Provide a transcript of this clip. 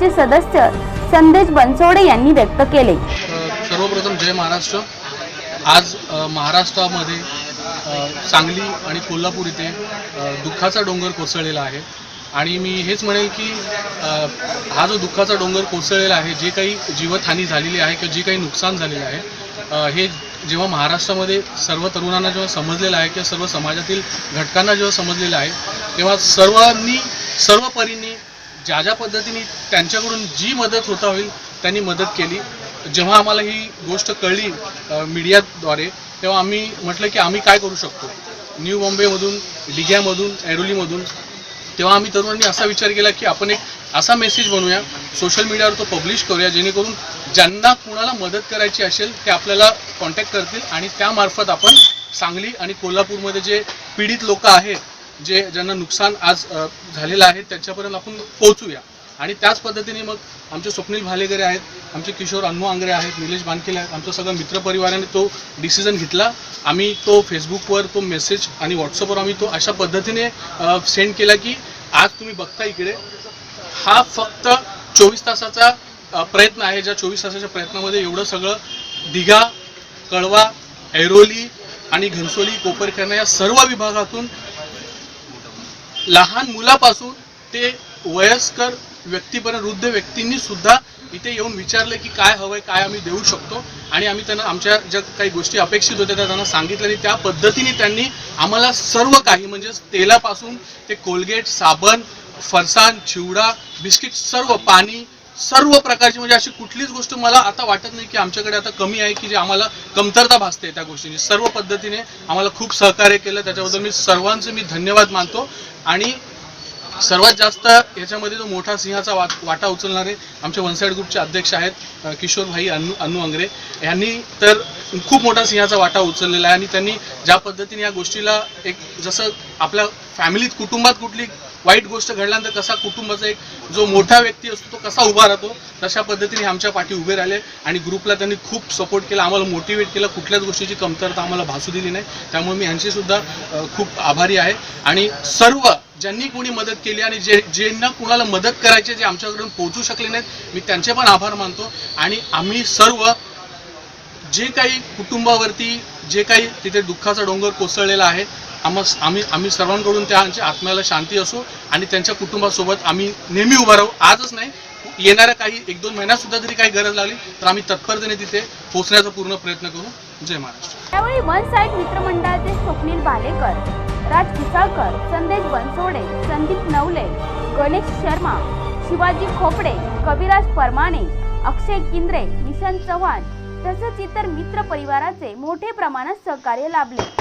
परिषदेचे सदस्य संदेश बनसोडे यांनी व्यक्त केले. सर्वप्रथम जय महाराष्ट्र. आज महाराष्ट्रामध्ये सांगली आणि कोल्हापूर इथे दुःखाचा डोंगर कोसळलेला आहे. आणि मी हेच म्हणेल की हा जो दुःखाचा डोंगर कोसळलेला आहे जे काही जीवतहानी झालेली आहे किंवा जे काही नुकसान झालेलं आहे हे जेव्हा महाराष्ट्रामध्ये सर्व तरुणांना जेव्हा समजलेलं आहे किंवा सर्व समाजातील घटकांना जेव्हा समजलेलं आहे तेव्हा सर्वांनी सर्व परीने ज्या ज्या पद्धतीने त्यांच्याकडून जी मदत होता होईल त्यांनी मदत केली. जेव्हा आम्हाला ही गोष्ट कळली मीडियाद्वारे तेव्हा आम्ही म्हटलं की आम्ही काय करू शकतो? न्यू बॉम्बेमधून डिग्यामधून ऐरोलीमधून. तेव्हा आम्ही तरुणांनी असा विचार केला की आपण एक असा मेसेज बनवूया सोशल मीडियावर तो पब्लिश करूया जेणेकरून ज्यांना कुणाला मदत करायची असेल ते आपल्याला कॉन्टॅक्ट करतील आणि त्यामार्फत आपण सांगली आणि कोल्हापूरमध्ये जे पीडित लोक आहेत जे ज्यांना नुकसान आज झालेलं आहे त्याच्यापर्यंत आपण पोहोचूया. आणि त्याच पद्धतीने मग आमचे स्वप्नील भालेकरे आहेत आमचे किशोर अन्नू आंग्रे आहेत निलेश बानकेले आहेत आमचं सगळं मित्रपरिवाराने तो डिसिजन घेतला. आम्ही तो फेसबुकवर तो मेसेज आणि व्हॉट्सअपवर आम्ही तो अशा पद्धतीने सेंड केला की आज तुम्ही बघता इकडे. हा फक्त चोवीस तासाचा प्रयत्न आहे. ज्या चोवीस तासाच्या प्रयत्नामध्ये एवढं सगळं दिघा कळवा ऐरोली आणि घनसोली कोपरखेरणा या सर्व विभागातून लहान मुलापासून ते वयस्कर व्यक्तीपर्यंत वृद्ध व्यक्तींनी सुद्धा इथे येऊन विचारलं की काय हवंय काय आम्ही देऊ शकतो. आणि आम्ही त्यांना आमच्या ज्या काही गोष्टी अपेक्षित होत्या त्या त्यांना सांगितल्या आणि त्या पद्धतीने त्यांनी आम्हाला सर्व काही म्हणजे तेलापासून ते कोलगेट साबण फरसाण चिवडा बिस्किट सर्व पाणी सर्व प्रकारची म्हणजे अशी कुठलीच गोष्ट मला आता वाटत नाही की आमच्याकडे आता कमी आहे की जे आम्हाला कमतरता भासते त्या गोष्टींची. सर्व पद्धतीने आम्हाला खूप सहकार्य केलं. त्याच्याबद्दल मी सर्वांचे मी धन्यवाद मानतो. आणि सर्वात जास्त याच्यामध्ये जो मोठा सिंहाचा वाट वाटा उचलणारे आमचे वनसाईड ग्रुपचे अध्यक्ष आहेत किशोर भाई अन्नू अन्नू अंग्रे. यांनी तर खूप मोठा सिंहाचा वाटा उचललेला आहे आणि त्यांनी ज्या पद्धतीने या गोष्टीला एक जसं आपल्या फॅमिलीत कुटुंबात कुठली वाईट गोष्ट घडल्यानंतर कसा कुटुंबाचा एक जो मोठा व्यक्ती असतो तो कसा उभा राहतो तशा पद्धतीने आमच्या पाठी उभे राहिले आणि ग्रुपला त्यांनी खूप सपोर्ट केला. आम्हाला मोटिवेट केलं. कुठल्याच गोष्टीची कमतरता आम्हाला भासू दिली नाही. त्यामुळे मी यांचीसुद्धा खूप आभारी आहे. आणि सर्व ज्यांनी कोणी मदत केली आणि जे ज्यांना कुणाला मदत करायची जे आमच्याकडून पोहोचू शकले नाहीत मी त्यांचे पण आभार मानतो. आणि आम्ही सर्व जे काही कुटुंबावरती जे काही तिथे दुःखाचा डोंगर कोसळलेला आहे आम्हा आम्ही आम्ही सर्वांकडून त्यांच्या आत्म्याला शांती असो आणि त्यांच्या कुटुंबासोबत आम्ही नेहमी उभा राहू. आजच नाही येणाऱ्या काही एक दोन महिन्यातसुद्धा जरी काही गरज लागली तर आम्ही तत्परतेने तिथे पोहोचण्याचा पूर्ण प्रयत्न करू. जय महाराष्ट्र. यावेळी वन साईड मित्रमंडळाचे स्वप्नील भालेकर राज किसाळकर संदेश बनसोडे संदीप नवले गणेश शर्मा शिवाजी खोपडे कविराज परमाणे अक्षय किंद्रे निशांत चव्हाण तसंच इतर मित्र परिवाराचे मोठे प्रमाणात सहकार्य लाभले.